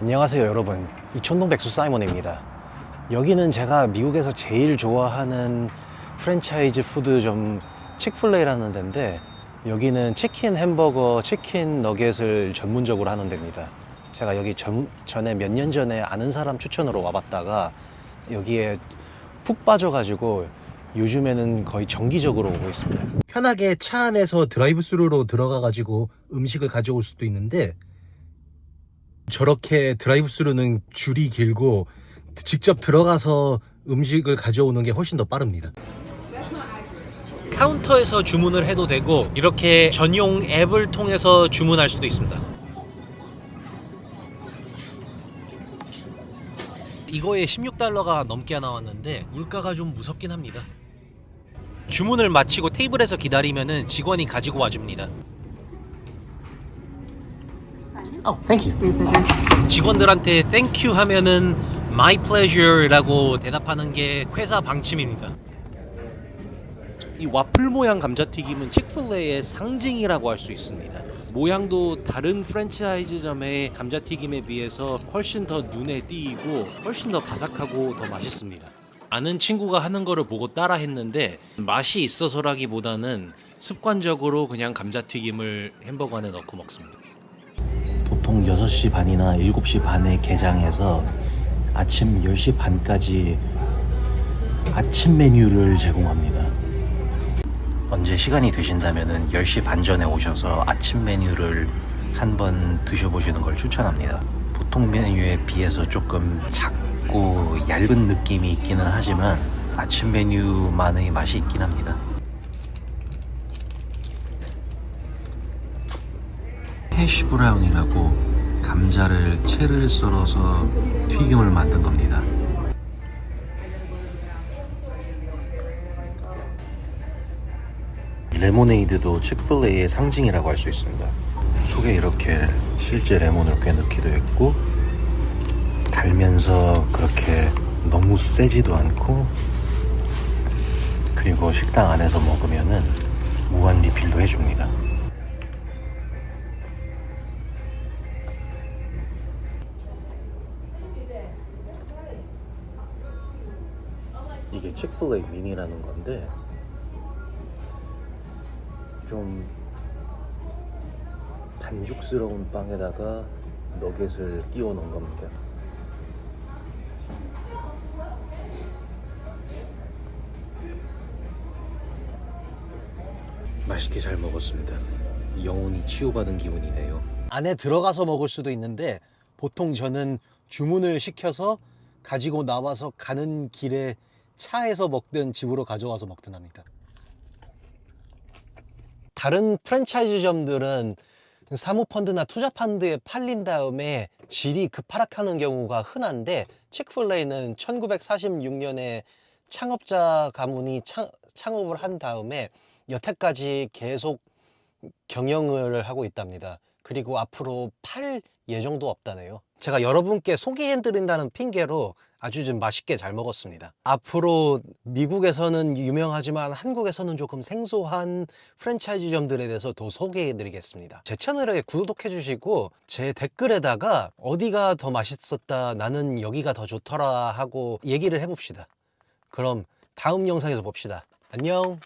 안녕하세요 여러분. 이촌동 백수 사이먼입니다. 여기는 제가 미국에서 제일 좋아하는 프랜차이즈 푸드점 칙플레이라는 데인데 여기는 치킨 햄버거, 치킨 너겟을 전문적으로 하는 데입니다. 제가 여기 전, 전에 몇 년 전에 아는 사람 추천으로 와봤다가 여기에 푹 빠져가지고 요즘에는 거의 정기적으로 오고 있습니다. 편하게 차 안에서 드라이브 스루로 들어가가지고 음식을 가져올 수도 있는데 저렇게 드라이브 스루는 줄이 길고 직접 들어가서 음식을 가져오는 게 훨씬 더 빠릅니다. 카운터에서 주문을 해도 되고 이렇게 전용 앱을 통해서 주문할 수도 있습니다. 이거에 16달러가 넘게 나왔는데 물가가 좀 무섭긴 합니다. 주문을 마치고 테이블에서 기다리면은 직원이 가지고 와줍니다. Oh, thank you. My pleasure. 직원들한테 땡큐 하면은 my pleasure라고 대답하는 게 회사 방침입니다. 이 와플 모양 감자튀김은 칙플레이의 상징이라고 할 수 있습니다. 모양도 다른 프랜차이즈점의 감자튀김에 비해서 훨씬 더 눈에 띄고 훨씬 더 바삭하고 더 맛있습니다. 아는 친구가 하는 거를 보고 따라 했는데 맛이 있어서라기보다는 습관적으로 그냥 감자튀김을 햄버거 안에 넣고 먹습니다. 보통 6시 반이나 7시 반에 개장해서 아침 10시 반까지 아침 메뉴를 제공합니다. 언제 시간이 되신다면 10시 반 전에 오셔서 아침 메뉴를 한번 드셔보시는 걸 추천합니다. 보통 메뉴에 비해서 조금 작고 얇은 느낌이 있기는 하지만 아침 메뉴만의 맛이 있긴 합니다. 해시 브라운이라고 감자를 채를 썰어서 튀김을 만든 겁니다. 레모네이드도 칙플레이의 상징이라고 할 수 있습니다. 속에 이렇게 실제 레몬을 꽤 넣기도 했고 달면서 그렇게 너무 세지도 않고 그리고 식당 안에서 먹으면은 무한 리필도 해줍니다. 이게 칙플레이 미니라는 건데 좀 반죽스러운 빵에다가 너겟을 끼워 넣은 겁니다. 맛있게 잘 먹었습니다. 영혼이 치유받은 기분이네요. 안에 들어가서 먹을 수도 있는데 보통 저는 주문을 시켜서 가지고 나와서 가는 길에 차에서 먹든 집으로 가져와서 먹든 합니다. 다른 프랜차이즈점들은 사모펀드나 투자펀드에 팔린 다음에 질이 급하락하는 경우가 흔한데 치크플레이는 1946년에 창업자 가문이 창, 창업을 한 다음에 여태까지 계속 경영을 하고 있답니다. 그리고 앞으로 팔 예정도 없다네요. 제가 여러분께 소개해드린다는 핑계로 아주 좀 맛있게 잘 먹었습니다. 앞으로 미국에서는 유명하지만 한국에서는 조금 생소한 프랜차이즈점들에 대해서 더 소개해드리겠습니다. 제 채널에 구독해주시고 제 댓글에다가 어디가 더 맛있었다, 나는 여기가 더 좋더라 하고 얘기를 해봅시다. 그럼 다음 영상에서 봅시다. 안녕!